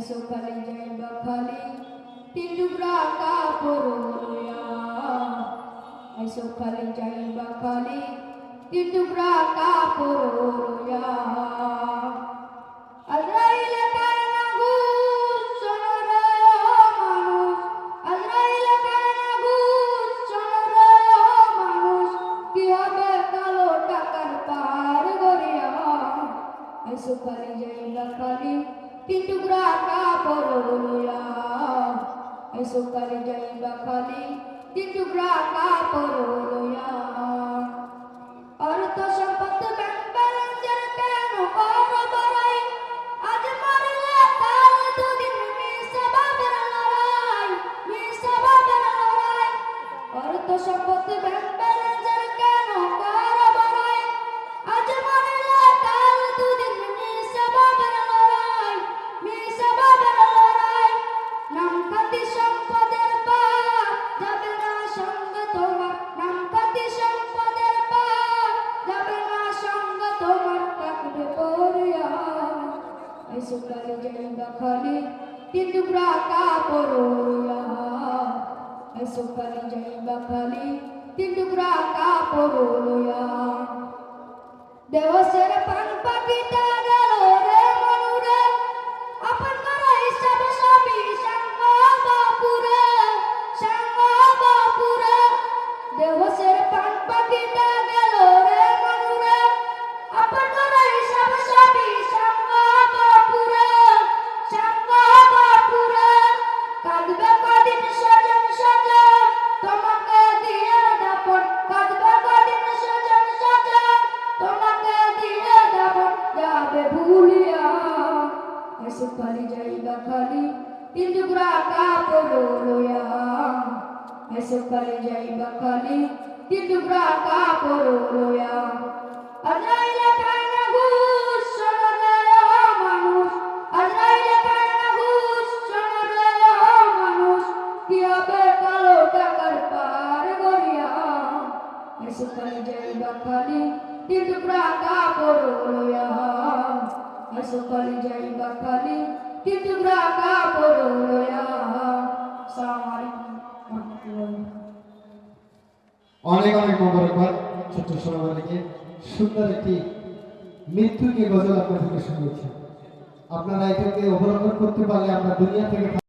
সকালে যাইবা খালি তিন টুকরা কাপড় লইয়া আই সকালে যাইবা খালি তিন টুকরা কাপড় লইয়া আজরাইলে কানা গুস তিন টুকরা কাপড় আই সকালে যাইবা খালি তিন টুকরা কাপড় সকালে যাইবা খালি তিন টুকরা কাপড় লইয়া এই সকালে যাইবা খালি তিন টুকরা এসে খালি যাইবা খালি তিন টুকরা কাপড় লইয়া। এসে খালি যাইবা খালি তিন টুকরা কাপড় লইয়া। আজরাইলে কানা ঘুষ শোনরে ও মানুষ। আজরাইলে কানা ঘুষ শোনরে ও মানুষ। কি হবে কালো টাকার পার গড়িয়া। এসে খালি যাইবা খালি তিন টুকরা কাপড় লইয়া। এসে খালি যাইবা কালে কিন্তু অনেক অনেক মোবারকবাদ, ছোট্ট সোনামালিকে সুন্দর একটি মৃত্যুকে গজল আপনাদেরকে শুনিয়েছি আপনারা এটাকে অবলম্বন করতে পারলে আপনার দুনিয়া থেকে